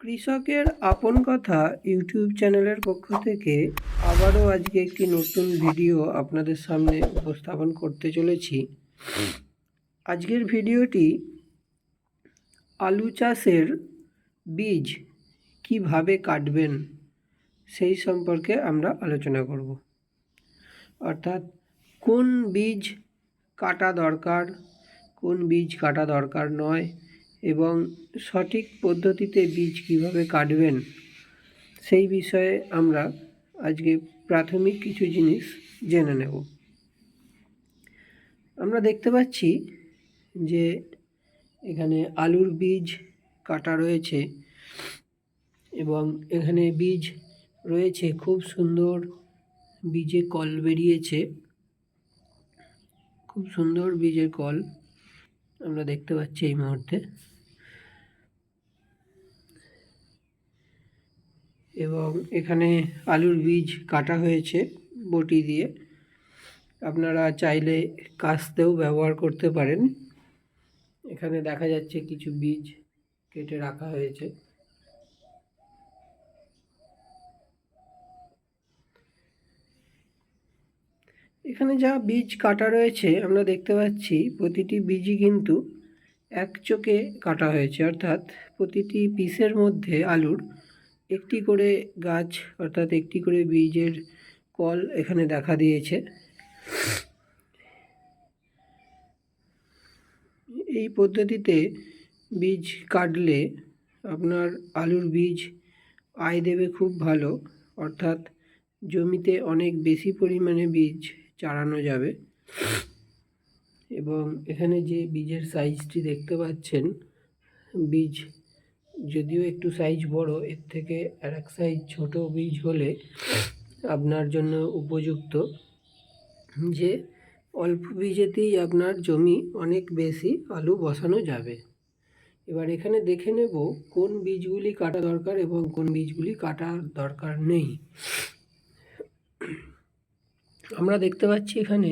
কৃষকের আপন কথা ইউটিউব চ্যানেলের পক্ষ থেকে আবারও আজকে একটি নতুন ভিডিও আপনাদের সামনে উপস্থাপন করতে চলেছি। আজকের ভিডিওটি আলু চাষের বীজ কীভাবে কাটবেন সেই সম্পর্কে আমরা আলোচনা করব। অর্থাৎ কোন বীজ কাটা দরকার, কোন বীজ কাটা দরকার নয় এবং সঠিক পদ্ধতিতে বীজ কীভাবে কাটবেন, সেই বিষয়ে আমরা আজকে প্রাথমিক কিছু জিনিস জেনে নেব। আমরা দেখতে পাচ্ছি যে এখানে আলুর বীজ কাটা রয়েছে এবং এখানে বীজ রয়েছে, খুব সুন্দর বীজে কল বেরিয়েছে। খুব সুন্দর বীজের কল আমরা দেখতে পাচ্ছি এই মুহূর্তে। এবং এখানে আলুর বীজ কাটা হয়েছে বটি দিয়ে। আপনারা চাইলে কাস্তেও ব্যবহার করতে পারেন। এখানে দেখা যাচ্ছে কিছু বীজ কেটে রাখা হয়েছে। এখানে যা বীজ কাটা রয়েছে, আমরা দেখতে পাচ্ছি প্রতিটি বীজই কিন্তু এক চোখে কাটা হয়েছে। অর্থাৎ প্রতিটি পিসের মধ্যে আলুর একটি করে গাছ অর্থাৎ একটি করে বীজের কল এখানে দেখা দিয়েছে। এই পদ্ধতিতে বীজ কাটলে আপনার আলুর বীজ আয় দেবে খুব ভালো, অর্থাৎ জমিতে অনেক বেশি পরিমাণে বীজ চারানো যাবে। এবং এখানে যে বীজের সাইজটি দেখতে পাচ্ছেন, বীজ যদিও একটু সাইজ বড়, এর থেকে আর এক সাইজ ছোট বীজ হলে আপনার জন্য উপযুক্ত। যে অল্প বীজেতেই আপনার জমি অনেক বেশি আলু বসানো যাবে। এবার এখানে দেখে নেব কোন বীজগুলি কাটা দরকার এবং কোন বীজগুলি কাটা দরকার নেই। আমরা দেখতে পাচ্ছি এখানে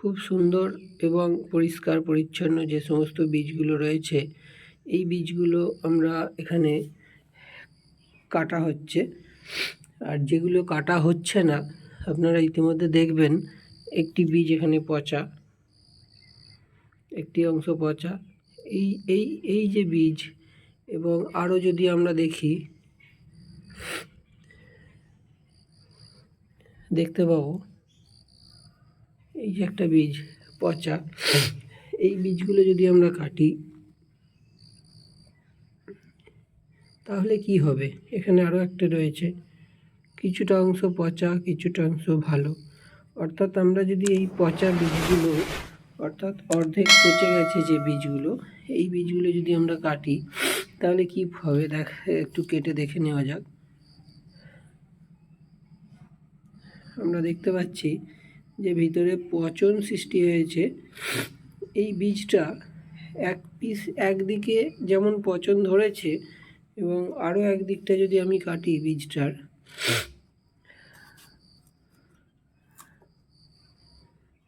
খুব সুন্দর এবং পরিষ্কার পরিচ্ছন্ন যে সমস্ত বীজগুলো রয়েছে এই বীজগুলো আমরা এখানে কাটা হচ্ছে। আর যেগুলো কাটা হচ্ছে না, আপনারা ইতিমধ্যে দেখবেন একটি বীজ এখানে পচা, একটি অংশ পচা। এই এই এই যে বীজ এবং আরও যদি আমরা দেখি, দেখতে পাবো, এই যে একটা বীজ পচা। এই বীজগুলো যদি আমরা কাটি তাহলে কি হবে? এখানে আরও একটা রয়েছে। কিছুটা অংশ পচা, কিছুটা অংশ ভালো। অর্থাৎ আমরা যদি এই পচা বীজগুলো, অর্থাৎ অর্ধেক পচে গেছে যে বীজগুলো, এই বীজগুলো যদি আমরা কাটি, তাহলে কি হবে? দেখ, একটু কেটে দেখে নেওয়া যাক। আমরা দেখতে পাচ্ছি যে ভিতরে পচন সৃষ্টি হয়েছে। এই বীজটা এক পিস, একদিকে যেমন পচন ধরেছে এবং আরও একদিকটা যদি আমি কাটি বীজটার।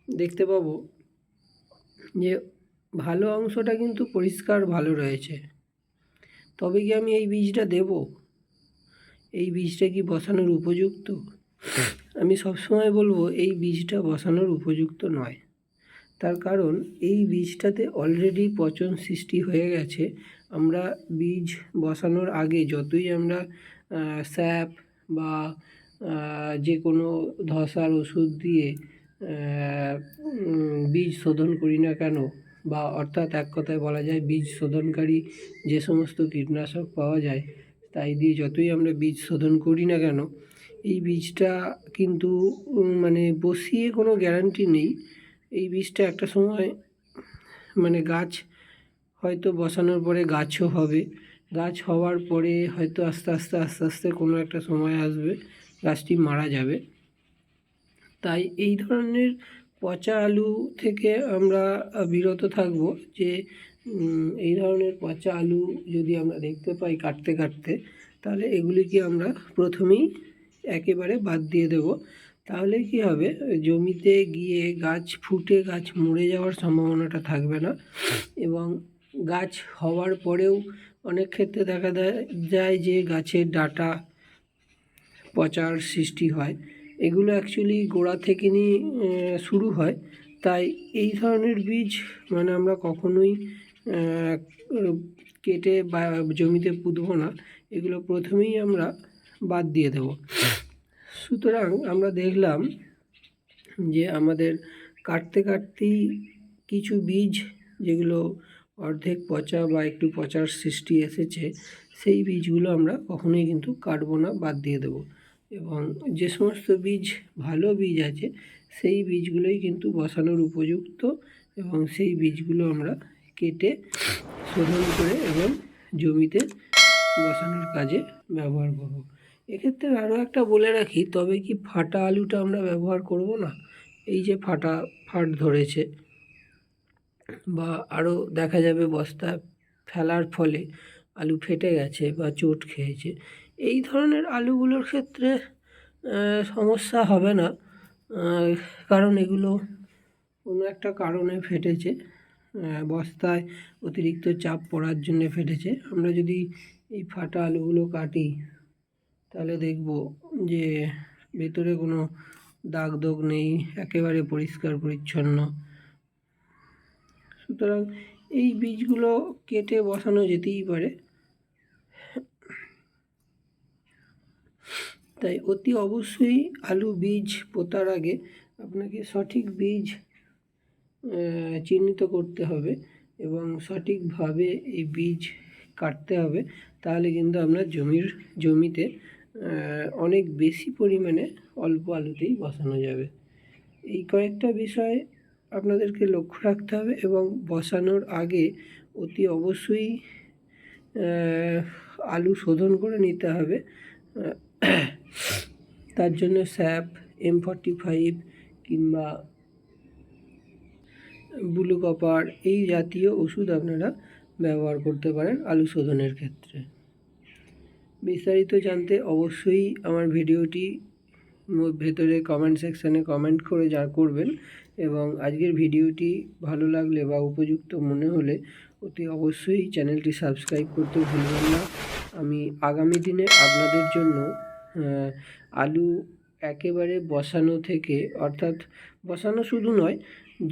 দেখতে পাবো যে ভালো অংশটা কিন্তু পরিষ্কার ভালো রয়েছে। তবে কি আমি এই বীজটা দেব? এই বীজটা কি বসানোর উপযুক্ত? আমি সবসময় বলব, এই বীজটা বসানোর উপযুক্ত নয়। তার কারণ এই বীজটাতে অলরেডি পচন সৃষ্টি হয়ে গেছে। আমরা বীজ বসানোর আগে যতই আমরা স্যাপ বা যে কোনো ধসার ওষুধ দিয়ে বীজ শোধন করি না কেন, বা অর্থাৎ এক কথায় বলা যায় বীজ শোধনকারী যে সমস্ত কীটনাশক পাওয়া যায়, তাই দিয়ে যতই আমরা বীজ শোধন করি না কেন, এই বীজটা কিন্তু মানে বসিয়ে কোনো গ্যারান্টি নেই। এই বীজটা একটা সময় মানে গাছ হয়তো বসানোর পরে গাছও হবে। গাছ হওয়ার পরে হয়তো আস্তে আস্তে আস্তে আস্তে কোনো একটা সময় আসবে গাছটি মারা যাবে। তাই এই ধরনের পচা আলু থেকে আমরা বিরত থাকব যে এই ধরনের পচা আলু যদি আমরা দেখতে পাই কাটতে কাটতে, তাহলে এগুলিকে আমরা প্রথমেই একেবারে বাদ দিয়ে দেব। তাহলে কি হবে? জমিতে গিয়ে গাছ ফুটে, গাছ মরে যাওয়ার সম্ভাবনাটা থাকবে না। এবং গাছ হওয়ার পরেও অনেক ক্ষেত্রে দেখা যায় যে গাছের ডাটা পচার সৃষ্টি হয়। এগুলো অ্যাকচুয়ালি গোড়া থেকে নিয়ে শুরু হয়। তাই এই ধরনের বীজ মানে আমরা কখনোই কেটে বা জমিতে পুঁতবো না। এগুলো প্রথমেই আমরা বাদ দিয়ে দেব। সুতরাং আমরা দেখলাম যে আমাদের কাটতে কাটতেই কিছু বীজ, যেগুলো অর্ধেক পচা বা একটু পচার সৃষ্টি এসেছে, সেই বীজগুলো আমরা কখনোই কিন্তু কাটবো না, বাদ দিয়ে দেবো। এবং যে সমস্ত বীজ, ভালো বীজ আছে, সেই বীজগুলোই কিন্তু বসানোর উপযুক্ত এবং সেই বীজগুলো আমরা কেটে শোধন করে এবং জমিতে বসানোর কাজে ব্যবহার করব। এক্ষেত্রে আরও একটা বলে রাখি, তবে কি ফাটা আলুটা আমরা ব্যবহার করব না? এই যে ফাটা ফাট ধরেছে, বা আরও দেখা যাবে বস্তা ফেলার ফলে আলু ফেটে গেছে বা চোট খেয়েছে, এই ধরনের আলুগুলোর ক্ষেত্রে সমস্যা হবে না কারণ এগুলো কোনো একটা কারণে ফেটেছে বস্তায় অতিরিক্ত চাপ পড়ার জন্য ফেটেছে। আমরা যদি এই ফাটা আলুগুলো কাটি তাহলে দেখব যে ভেতরে কোনো দাগ দোগ নেই, একেবারে পরিষ্কার পরিচ্ছন্ন। সুতরাং এই বীজগুলো কেটে বসানো যেতেই পারে। তাই অতি অবশ্যই আলু বীজ পোতার আগে আপনাকে সঠিক বীজ চিহ্নিত করতে হবে এবং সঠিকভাবে এই বীজ কাটতে হবে। তাহলে কিন্তু আপনার জমির, জমিতে অনেক বেশি পরিমাণে অল্প আলুতেই বসানো যাবে। এই কয়েকটা বিষয় আপনাদেরকে লক্ষ্য রাখতে হবে এবং বসানোর আগে অতি অবশ্যই আলু শোধন করে নিতে হবে। তার জন্য স্যাপ এম ফর্টি ফাইভ কিংবা ব্লু কপার এই জাতীয় ওষুধ আপনারা ব্যবহার করতে পারেন আলু শোধনের ক্ষেত্রে। বিস্তারিত জানতে অবশ্যই আমার ভিডিওটি ভেতরে কমেন্ট সেকশানে কমেন্ট করে যা, করবেন এবং আজকের ভিডিওটি ভালো লাগলে বা উপযুক্ত মনে হলে অতি অবশ্যই চ্যানেলটি সাবস্ক্রাইব করতে ভুলবেন না। আমি আগামী দিনে আপনাদের জন্য আলু একেবারে বসানো থেকে, অর্থাৎ বসানো শুধু নয়,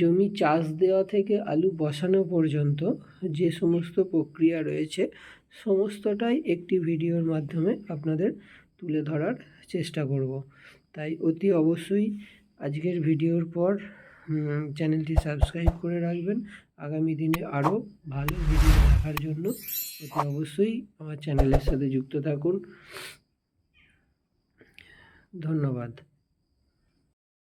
জমি চাষ দেওয়া থেকে আলু বসানো পর্যন্ত যে সমস্ত প্রক্রিয়া রয়েছে সমস্তটাই একটি ভিডিওর মাধ্যমে আপনাদের তুলে ধরার চেষ্টা করব। তাই অতি অবশ্যই আজকের ভিডিওর পর চ্যানেলটি সাবস্ক্রাইব করে রাখবেন। আগামী দিনে আরও ভালো ভিডিও দেখার জন্য অতি অবশ্যই আমার চ্যানেলের সাথে যুক্ত থাকুন। ধন্যবাদ।